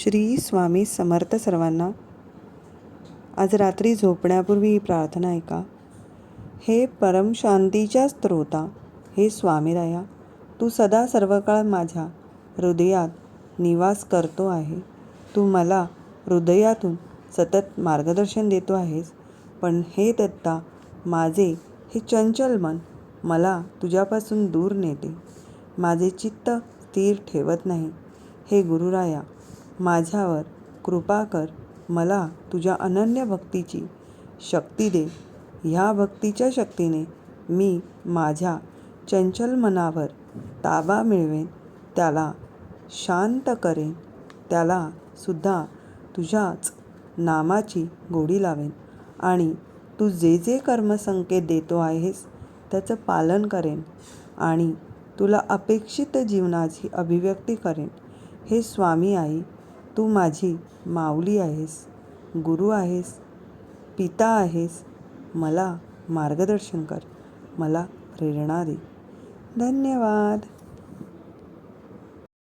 श्री स्वामी समर्थ सर्वांना आज रात्री झोपण्यापूर्वी ही प्रार्थना ऐका. हे परमशांतीच्या स्त्रोता हे स्वामीराया तू सदा सर्व काळ माझ्या हृदयात निवास करतो आहे. तू मला हृदयातून सतत मार्गदर्शन देतो आहेस पण हे दत्ता माझे हे चंचल मन मला तुझ्यापासून दूर नेते. माझे चित्त स्थिर ठेवत नाही. हे गुरुराया माझ्यावर कृपा कर मला तुझ्या अनन्य भक्तीची शक्ती दे. ह्या भक्तीच्या शक्तीने मी माझ्या चंचल मनावर ताबा मिळवेन त्याला शांत करेन त्याला सुद्धा तुझ्याच नामाची गोडी लावेन. आणि तू जे जे कर्मसंकेत देतो आहेस त्याचं पालन करेन आणि तुला अपेक्षित जीवनाची अभिव्यक्ती करेन. हे स्वामी आई तू माझी माऊली आहेस गुरु आहेस पिता आहेस. मला मार्गदर्शन कर मला प्रेरणा दे. धन्यवाद.